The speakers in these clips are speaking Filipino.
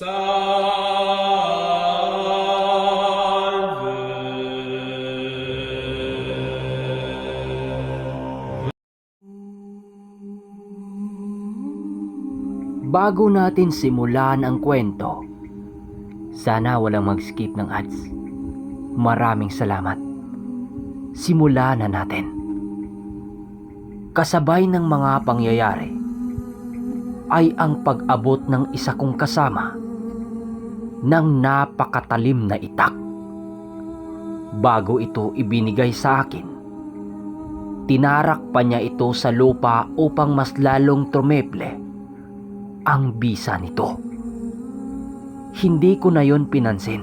Bago natin simulan ang kwento, sana walang mag-skip ng ads. Maraming salamat. Simulan na natin. Kasabay ng mga pangyayari ay ang pag-abot ng isa kong kasama ng napakatalim na itak. Bago ito ibinigay sa akin, tinarak pa niya ito sa lupa upang mas lalong trumeble ang bisa nito. Hindi ko na yon pinansin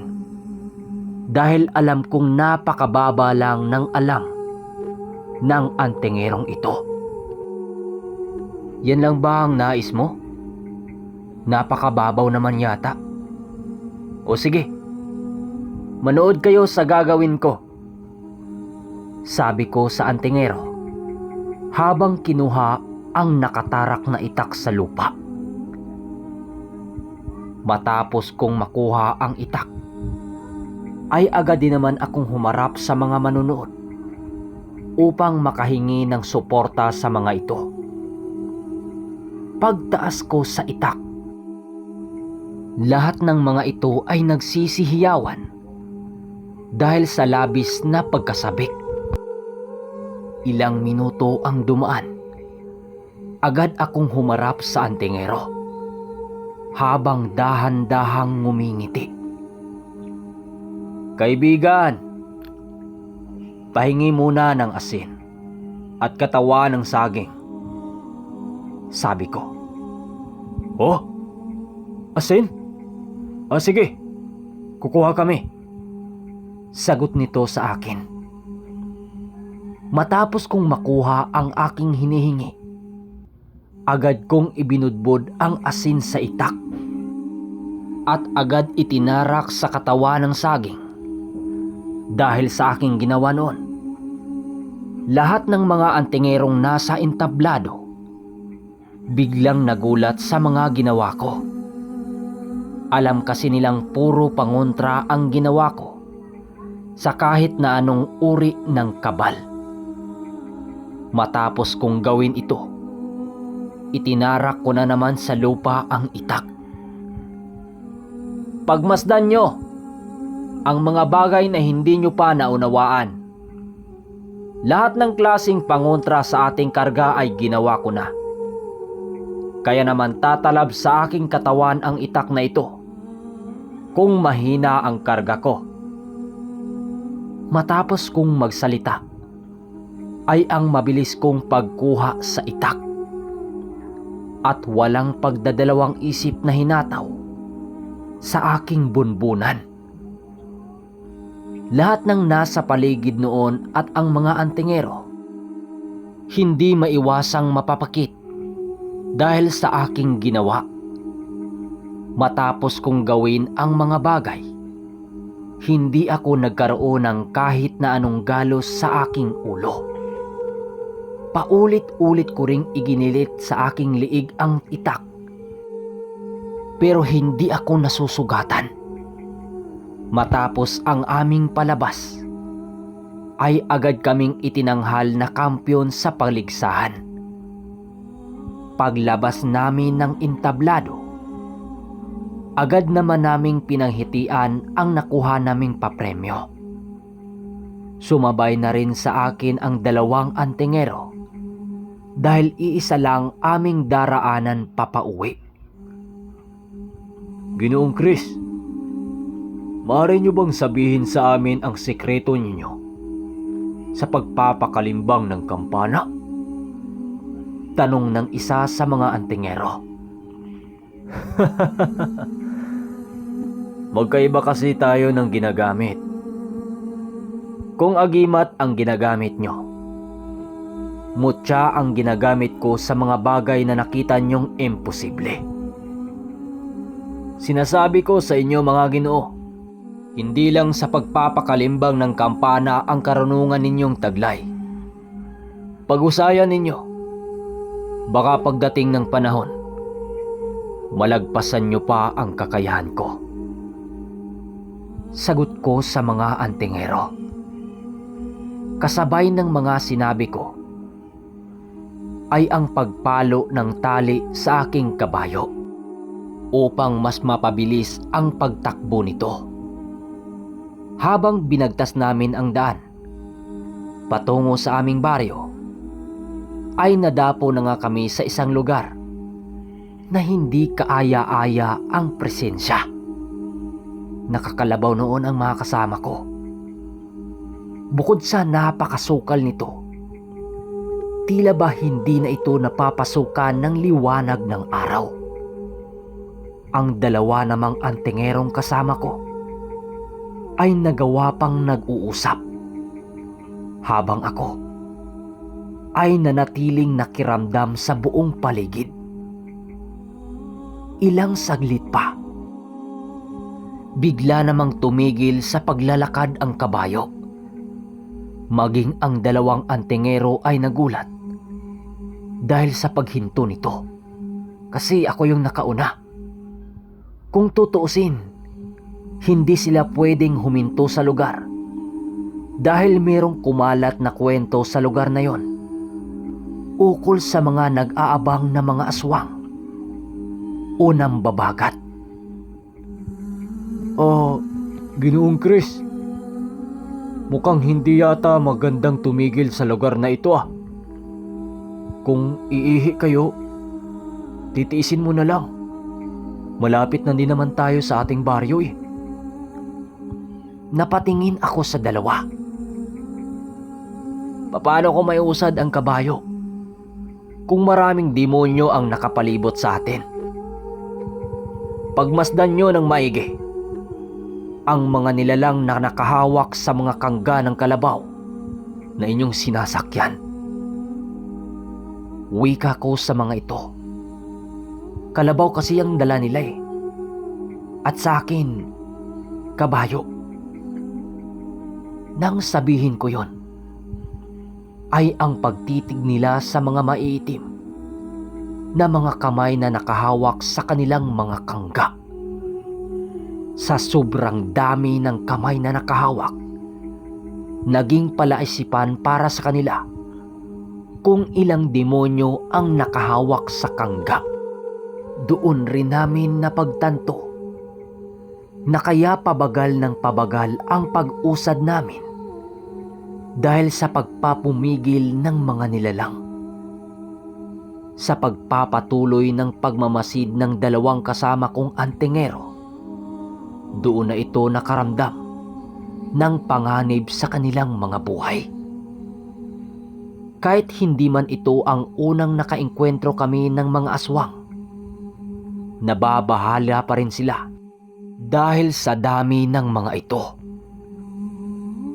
dahil alam kong napakababa lang ng alam ng antingerong ito. Yan lang ba ang nais mo? Napakababaw naman yata. O sige, manood kayo sa gagawin ko. Sabi ko sa antingero habang kinuha ang nakatarak na itak sa lupa. Matapos kong makuha ang itak, ay agad din naman akong humarap sa mga manunood upang makahingi ng suporta sa mga ito. Pagtaas ko sa itak, lahat ng mga ito ay nagsisihiyawan dahil sa labis na pagkasabik. Ilang minuto ang dumaan. Agad akong humarap sa antingero habang dahan-dahang ngumingiti. Kaibigan, pahingi muna ng asin at katawa ng saging. Sabi ko. Oh, asin? Ah, sige, kukuha kami. Sagot nito sa akin. Matapos kong makuha ang aking hinihingi, agad kong ibinudbod ang asin sa itak at agad itinarak sa katawan ng saging. Dahil sa aking ginawa noon, lahat ng mga antingerong nasa entablado biglang nagulat sa mga ginawa ko. Alam kasi nilang puro pangontra ang ginawa ko sa kahit na anong uri ng kabal. Matapos kong gawin ito, itinarak ko na naman sa lupa ang itak. Pagmasdan nyo ang mga bagay na hindi nyo pa naunawaan. Lahat ng klasing pangontra sa ating karga ay ginawa ko na. Kaya naman tatalab sa aking katawan ang itak na ito kung mahina ang karga ko. Matapos kong magsalita, ay ang mabilis kong pagkuha sa itak at walang pagdadalawang isip na hinataw sa aking bunbunan. Lahat ng nasa paligid noon at ang mga antingero hindi maiwasang mapapakit dahil sa aking ginawa. Matapos kong gawin ang mga bagay, hindi ako nagkaroon ng kahit na anong galos sa aking ulo. Paulit-ulit ko ring iginilit sa aking liig ang itak. Pero hindi ako nasusugatan. Matapos ang aming palabas, ay agad kaming itinanghal na kampyon sa paligsahan. Paglabas namin ng intablado, agad naman naming pinanghitian ang nakuha naming papremyo. Sumabay na rin sa akin ang dalawang antingero dahil iisa lang aming daraanan papauwi. Ginoong Chris, maaari niyo bang sabihin sa amin ang sekreto ninyo sa pagpapakalimbang ng kampana? Tanong ng isa sa mga antingero. Magkaiba kasi tayo ng ginagamit. Kung agimat ang ginagamit nyo, mutya ang ginagamit ko sa mga bagay na nakita nyong imposible. Sinasabi ko sa inyo mga ginoo, hindi lang sa pagpapakalimbang ng kampana ang karunungan ninyong taglay. Pag-usayan ninyo, baka pagdating ng panahon, malagpasan niyo pa ang kakayahan ko. Sagot ko sa mga antingero. Kasabay ng mga sinabi ko ay ang pagpalo ng tali sa aking kabayo upang mas mapabilis ang pagtakbo nito. Habang binagtas namin ang daan patungo sa aming baryo, ay nadapo na nga kami sa isang lugar na hindi kaaya-aya ang presensya. Nakakalabaw noon ang mga kasama ko. Bukod sa napakasukal nito, tila ba hindi na ito napapasukan ng liwanag ng araw. Ang dalawa namang antingerong kasama ko ay nagawa pang nag-uusap habang ako ay nanatiling nakiramdam sa buong paligid. Ilang saglit pa. Bigla namang tumigil sa paglalakad ang kabayo. Maging ang dalawang antingero ay nagulat dahil sa paghinto nito. Kasi ako yung nakauna. Kung tutuusin, hindi sila pwedeng huminto sa lugar dahil merong kumalat na kwento sa lugar na yon ukol sa mga nag-aabang na mga aswang o babagat. Oh, Ginoong Chris. Mukhang hindi yata magandang tumigil sa lugar na ito ah. Kung iihi kayo, titiisin mo na lang. Malapit na din naman tayo sa ating baryo eh. Napatingin ako sa dalawa. Paano ko may usad ang kabayo? Kung maraming demonyo ang nakapalibot sa atin. Pagmasdan nyo ng maigi. Ang mga nilalang na nakahawak sa mga kangga ng kalabaw na inyong sinasakyan. Wika ko sa mga ito. Kalabaw kasi ang dala nila eh. At sa akin, kabayo. Nang sabihin ko yon, ay ang pagtitig nila sa mga maiitim na mga kamay na nakahawak sa kanilang mga kangga. Sa sobrang dami ng kamay na nakahawak, naging palaisipan para sa kanila kung ilang demonyo ang nakahawak sa kangga. Doon rin namin napagtanto na kaya pabagal ng pabagal ang pag-usad namin dahil sa pagpapumigil ng mga nilalang. Sa pagpapatuloy ng pagmamasid ng dalawang kasama kong antingero, doon na ito nakaramdam ng panganib sa kanilang mga buhay. Kahit hindi man ito ang unang nakaengkwentro kami ng mga aswang, nababahala pa rin sila dahil sa dami ng mga ito.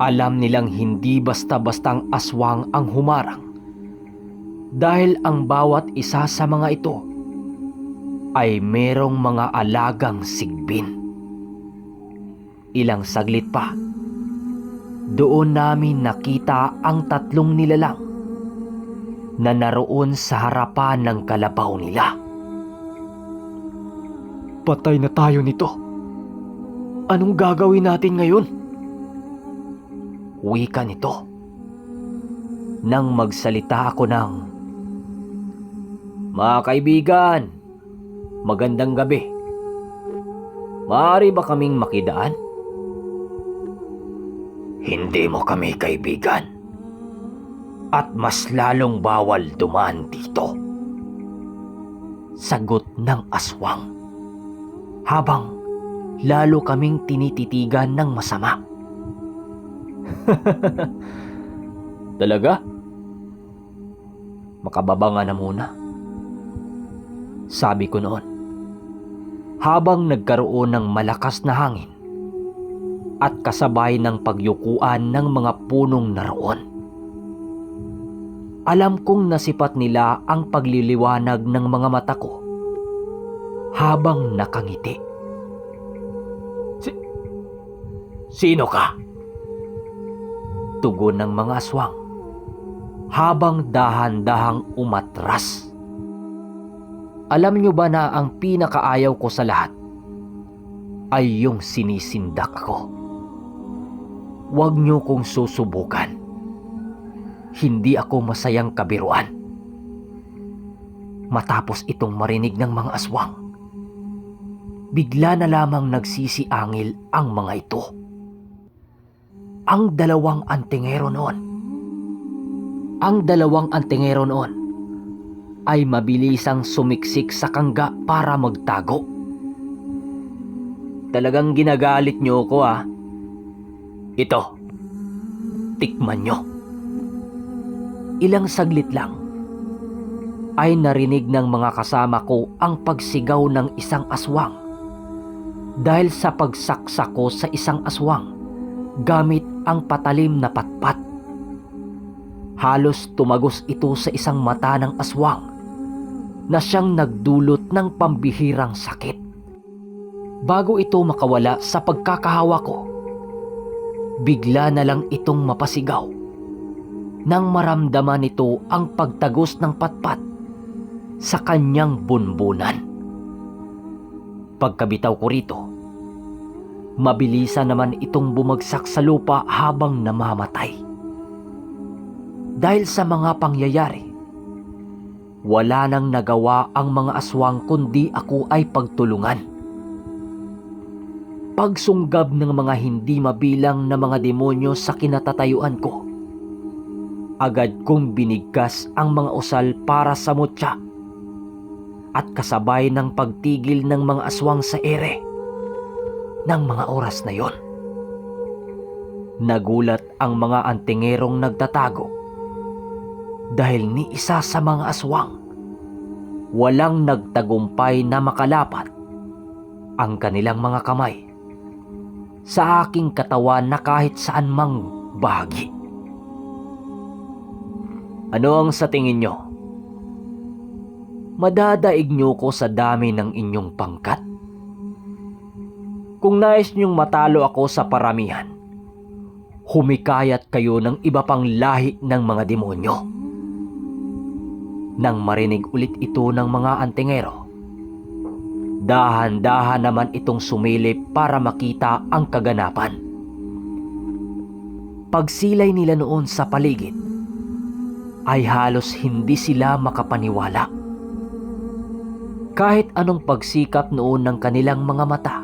Alam nilang hindi basta-bastang aswang ang humarang dahil ang bawat isa sa mga ito ay merong mga alagang sigbin. Ilang saglit pa, doon namin nakita ang tatlong nilalang na naroon sa harapan ng kalabaw nila. Patay na tayo nito. Anong gagawin natin ngayon? Wika nito. Nang magsalita ako ng Mga kaibigan, magandang gabi. Maaari ba kaming makidaan? Hindi mo kami kaibigan. At mas lalong bawal dumaan dito. Sagot ng aswang. Habang lalo kaming tinititigan ng masama. Talaga? Makababa nga na muna. Sabi ko noon. Habang nagkaroon ng malakas na hangin at kasabay ng pagyukuan ng mga punong naroon. Alam kong nasipat nila ang pagliliwanag ng mga mata ko habang nakangiti. Si Sino ka? Tugon ng mga aswang habang dahan-dahang umatras. Alam nyo ba na ang pinakaayaw ko sa lahat ay yung sinisindak ko? Huwag nyo kong susubukan. Hindi ako masayang kabiruan. Matapos itong marinig ng mga aswang, bigla na lamang nagsisiangil ang mga ito. Ang dalawang antingero noon. Ang dalawang antingero noon ay mabilisang sumiksik sa kangga para magtago. Talagang ginagalit niyo ako ah. Ito, tikman nyo. Ilang saglit lang ay narinig ng mga kasama ko ang pagsigaw ng isang aswang dahil sa pagsaksak ko sa isang aswang gamit ang patalim na patpat. Halos tumagos ito sa isang mata ng aswang na siyang nagdulot ng pambihirang sakit. Bago ito makawala sa pagkakahawa ko, bigla na lang itong mapasigaw nang maramdaman nito ang pagtagos ng patpat sa kanyang bunbunan. Pagkabitaw ko rito, mabilisan naman itong bumagsak sa lupa habang namamatay. Dahil sa mga pangyayari, wala nang nagawa ang mga aswang kundi ako ay pagtulungan. Pagsunggab ng mga hindi mabilang na mga demonyo sa kinatatayuan ko, agad kong binigkas ang mga usal para sa mutya at kasabay ng pagtigil ng mga aswang sa ere ng mga oras na yon. Nagulat ang mga antingerong nagtatago dahil ni isa sa mga aswang walang nagtagumpay na makalapat ang kanilang mga kamay sa aking katawan na kahit saan mang bahagi. Ano ang sa tingin nyo? Madadaig nyo ko sa dami ng inyong pangkat? Kung nais nyong matalo ako sa paramihan, humikayat kayo ng iba pang lahi ng mga demonyo. Nang marinig ulit ito ng mga antingero, dahan-dahan naman itong sumilip para makita ang kaganapan. Pagsilay nila noon sa paligid, ay halos hindi sila makapaniwala. Kahit anong pagsikap noon ng kanilang mga mata,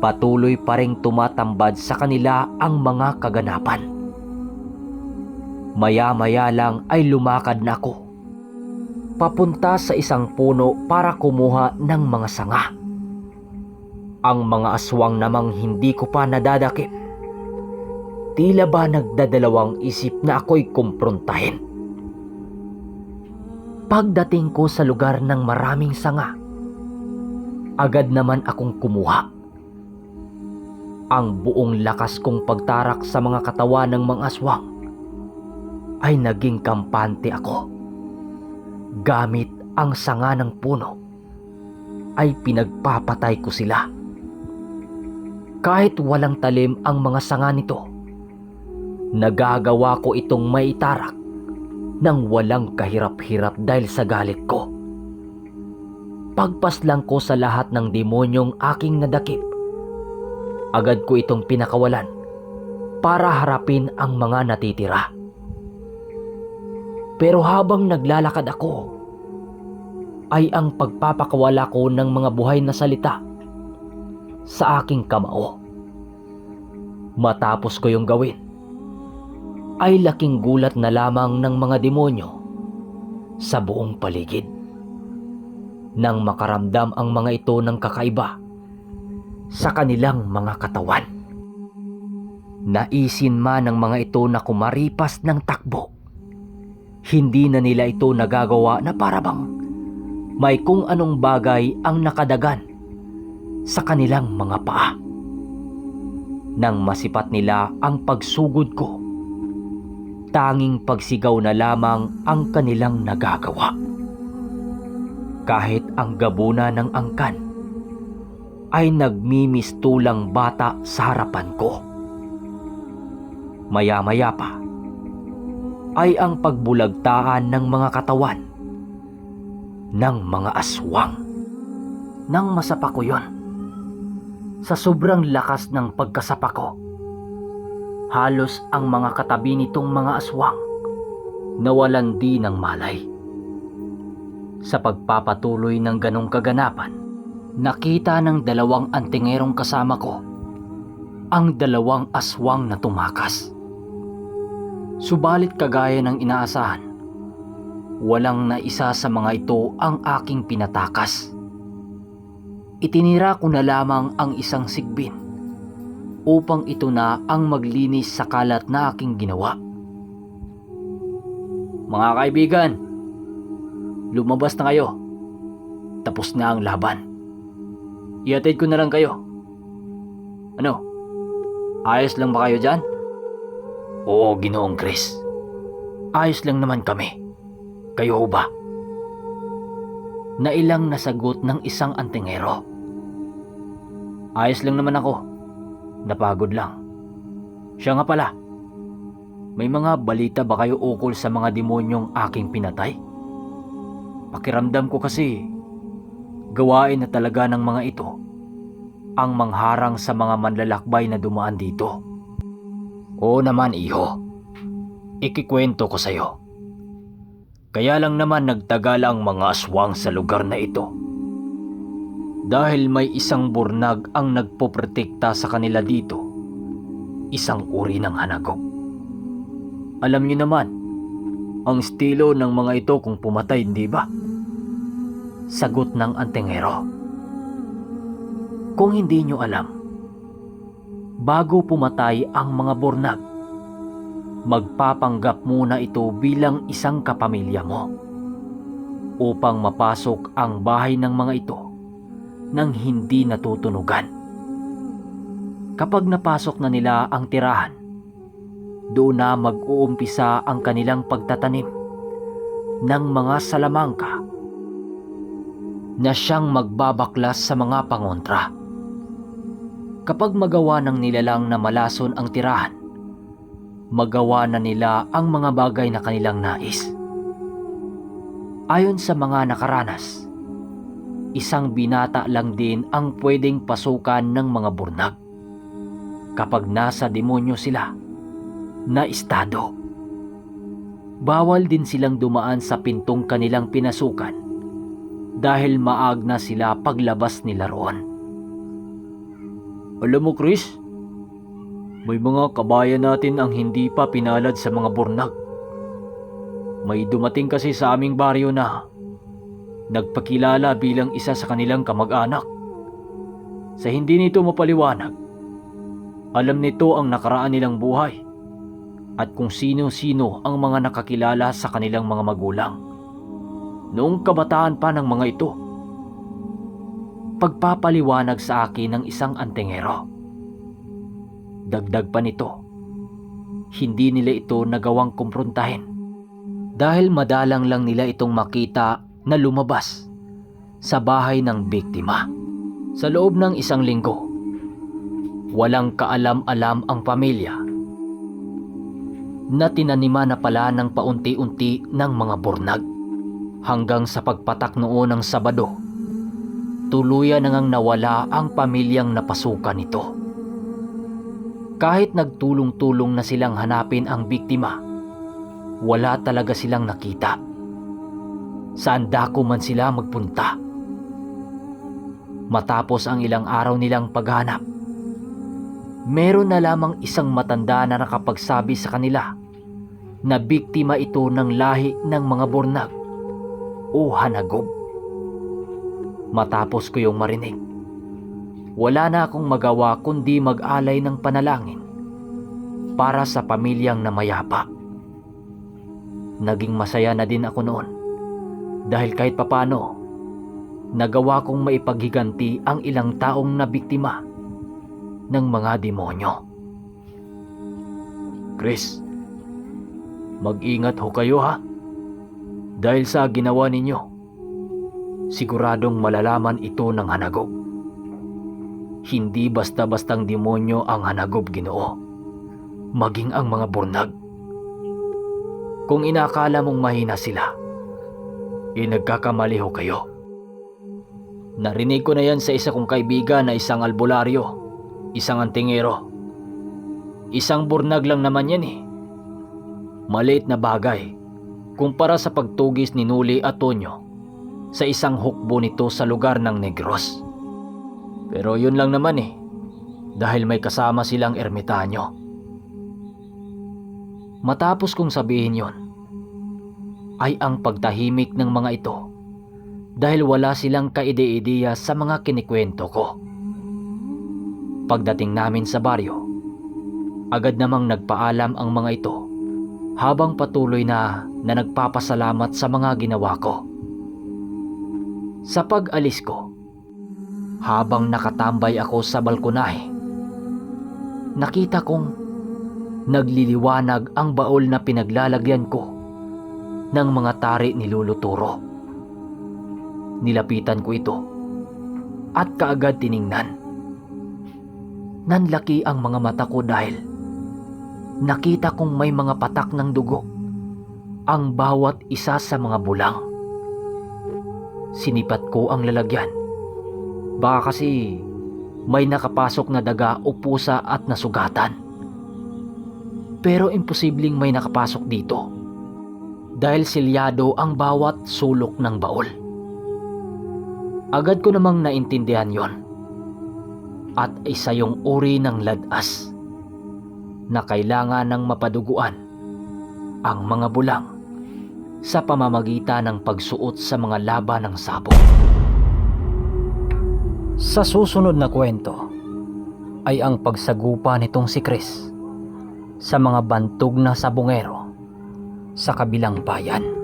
patuloy pa ring tumatambad sa kanila ang mga kaganapan. Maya-maya lang ay lumakad na ako papunta sa isang puno para kumuha ng mga sanga. Ang mga aswang namang hindi ko pa nadadakip. Tila ba nagdadalawang isip na ako'y kumprontahin. Pagdating ko sa lugar ng maraming sanga, agad naman akong kumuha. Ang buong lakas kong pagtarak sa mga katawan ng mga aswang ay naging kampante ako gamit ang sanga ng puno ay pinagpapatay ko sila. Kahit walang talim ang mga sanga nito, nagagawa ko itong maitarak nang walang kahirap-hirap dahil sa galit ko. Pagpaslang ko sa lahat ng demonyong aking nadakip, agad ko itong pinakawalan para harapin ang mga natitira. Pero habang naglalakad ako, ay ang pagpapakawala ko ng mga buhay na salita sa aking kamao. Matapos ko yung gawin, ay laking gulat na lamang ng mga demonyo sa buong paligid. Nang makaramdam ang mga ito ng kakaiba sa kanilang mga katawan. Naisin man ng mga ito na kumaripas ng takbo hindi na nila ito nagagawa na parabang may kung anong bagay ang nakadagan sa kanilang mga paa. Nang masipat nila ang pagsugod ko, tanging pagsigaw na lamang ang kanilang nagagawa. Kahit ang gabuna ng angkan ay nagmimistulang bata sa harapan ko. Maya-maya pa, ay ang pagbulagtaan ng mga katawan ng mga aswang. Nang masapa yon, sa sobrang lakas ng pagkasapa ko, halos ang mga katabi nitong mga aswang nawalan di ng malay. Sa pagpapatuloy ng ganong kaganapan, nakita ng dalawang antingerong kasama ko ang dalawang aswang na tumakas. Subalit kagaya ng inaasahan, walang na isa sa mga ito ang aking pinatakas. Itinira ko na lamang ang isang sigbin upang ito na ang maglinis sa kalat na aking ginawa. Mga kaibigan, lumabas na kayo. Tapos na ang laban. Iatid ko na lang kayo. Ano? Ayos lang ba kayo dyan? Oo, ginoong Chris. Ayos lang naman kami. Kayo ba? Nailang nasagot ng isang antingero. Ayos lang naman ako. Napagod lang. Siya nga pala. May mga balita ba kayo ukol sa mga demonyong aking pinatay? Pakiramdam ko kasi gawain na talaga ng mga ito ang mangharang sa mga manlalakbay na dumaan dito. Oo naman iho, ikikwento ko sa'yo. Kaya lang naman nagtagal ang mga aswang sa lugar na ito. Dahil may isang burnag ang nagpoprotekta sa kanila dito, isang uri ng hanagop. Alam niyo naman, ang estilo ng mga ito kung pumatay, hindi ba? Sagot ng antingero. Kung hindi niyo alam, bago pumatay ang mga bornag, magpapanggap muna ito bilang isang kapamilya mo upang mapasok ang bahay ng mga ito nang hindi natutunugan. Kapag napasok na nila ang tirahan, doon na mag-uumpisa ang kanilang pagtatanim ng mga salamangka na siyang magbabaklas sa mga pangontra. Kapag magawa ng nilalang na malason ang tirahan, magawa na nila ang mga bagay na kanilang nais. Ayon sa mga nakaranas, isang binata lang din ang pwedeng pasukan ng mga burnag kapag nasa demonyo sila na estado. Bawal din silang dumaan sa pintong kanilang pinasukan dahil maag na sila paglabas nila roon. Alam mo Chris, may mga kabayan natin ang hindi pa pinalad sa mga burnag. May dumating kasi sa aming baryo na nagpakilala bilang isa sa kanilang kamag-anak. Sa hindi nito mapaliwanag, alam nito ang nakaraan nilang buhay at kung sino-sino ang mga nakakilala sa kanilang mga magulang. Noong kabataan pa ng mga ito, pagpapaliwanag sa akin ng isang antingero. Dagdag pa nito, hindi nila ito nagawang kumprontahin dahil madalang lang nila itong makita na lumabas sa bahay ng biktima. Sa loob ng isang linggo, walang kaalam-alam ang pamilya na tinaniman na pala ng paunti-unti ng mga burnag hanggang sa pagpatak noon ng Sabado tuluyan na ngang nawala ang pamilyang napasukan nito. Kahit nagtulong-tulong na silang hanapin ang biktima, wala talaga silang nakita. Saan dako man sila magpunta. Matapos ang ilang araw nilang paghanap, meron na lamang isang matanda na nakapagsabi sa kanila na biktima ito ng lahi ng mga bornag o hanagob. Matapos ko yung marinig, wala na akong magawa kundi mag-alay ng panalangin para sa pamilyang namayapa. Naging masaya na din ako noon dahil kahit papano, nagawa kong maipaghiganti ang ilang taong nabiktima ng mga demonyo. Chris, mag-ingat ho kayo ha. Dahil sa ginawa ninyo, siguradong malalaman ito ng hanagob. Hindi basta-bastang demonyo ang hanagob ginoo, maging ang mga burnag. Kung inakala mong mahina sila, Eh nagkakamali ho kayo. Narinig ko na yan sa isa kong kaibigan na isang albularyo, isang antingero. Isang burnag lang naman yan eh. Maliit na bagay kumpara sa pagtugis ni Nuli at Tonyo sa isang hukbo nito sa lugar ng Negros. Pero yun lang naman eh, dahil may kasama silang ermitanyo. Matapos kong sabihin yon, ay ang pagtahimik ng mga ito dahil wala silang kaide-ideya sa mga kinikwento ko. Pagdating namin sa baryo, agad namang nagpaalam ang mga ito habang patuloy na na nagpapasalamat sa mga ginawa ko. Sa pag-alis ko, habang nakatambay ako sa balkonahe, nakita kong nagliliwanag ang baol na pinaglalagyan ko ng mga tari ni Lolo Turo. Nilapitan ko ito at kaagad tiningnan. Nanlaki ang mga mata ko dahil nakita kong may mga patak ng dugo ang bawat isa sa mga bulang. Sinipat ko ang lalagyan. Baka kasi may nakapasok na daga o pusa at nasugatan. Pero imposibleng may nakapasok dito dahil silyado ang bawat sulok ng baol. Agad ko namang naintindihan yon. At isa yung uri ng ladas na kailangan ng mapaduguan ang mga bulang sa pamamagitan ng pagsuot sa mga laba ng sabong. Sa susunod na kwento ay ang pagsagupa nitong si Chris sa mga bantog na sabongero sa kabilang bayan.